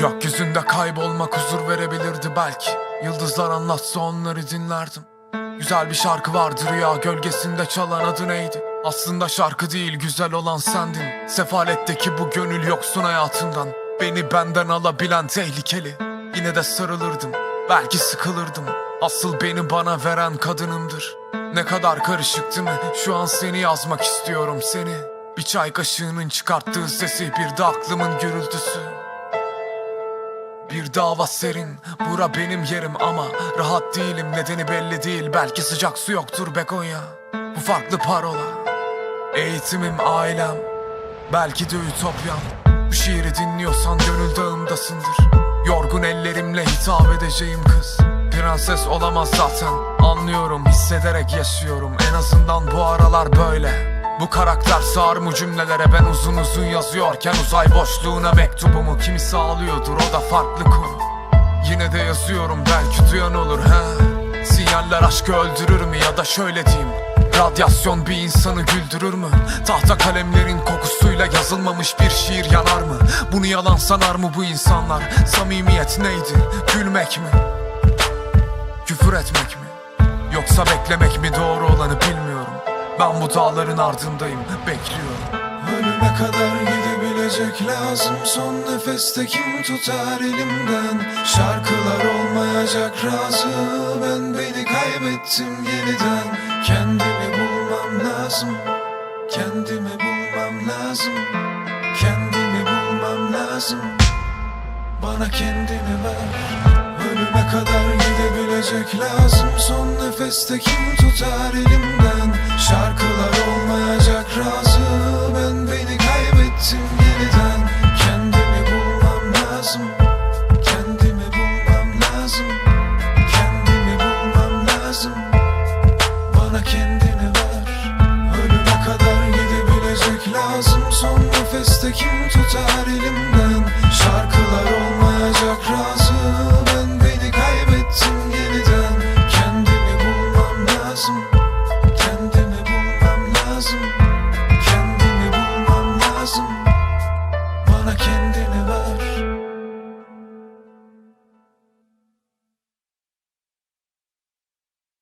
Gökyüzünde kaybolmak huzur verebilirdi belki. Yıldızlar anlatsa onları dinlerdim. Güzel bir şarkı vardı rüya gölgesinde çalan adı neydi? Aslında şarkı değil güzel olan sendin. Sefaletteki bu gönül yoksun hayatımdan Beni benden alabilen tehlikeli. Yine de sarılırdım belki sıkılırdım. Asıl beni bana veren kadınımdır. Ne kadar karışık değil mi? Şu an seni yazmak istiyorum seni. Bir çay kaşığının çıkarttığı sesi Bir de aklımın gürültüsü bir dava serin Bura benim yerim ama Rahat değilim nedeni belli değil. Belki sıcak su yoktur Begonya Bu farklı parola Eğitimim ailem Belki de ütopyam. Bu şiiri dinliyorsan gönül dağımdasındır Yorgun ellerimle hitap edeceğim kız. Prenses olamaz zaten. Anlıyorum hissederek yaşıyorum. En azından bu aralar böyle bu karakter sığar mı cümlelere ben uzun uzun yazıyorken Uzay boşluğuna mektubumu kimisi ağlıyordur o da farklı konu Yine de yazıyorum belki duyan olur he Sinyaller aşkı öldürür mü ya da şöyle diyeyim Radyasyon bir insanı güldürür mü? Tahta kalemlerin kokusuyla yazılmamış bir şiir yanar mı? Bunu yalan sanar mı bu insanlar? Samimiyet neydi? Gülmek mi? Küfür etmek mi? Yoksa beklemek mi doğru olanı bilmiyorum Ben bu dağların ardındayım bekliyorum. Ölüme kadar gidebilecek lazım. Son nefeste kim tutar elimden? Şarkılar olmayacak razı. Ben beni kaybettim yeniden. Kendimi bulmam lazım. Kendimi bulmam lazım. Kendimi bulmam lazım. Bana kendini ver. Ölüme kadar gidebilecek lazım. Son nefeste kim tutar elimden şarkılar.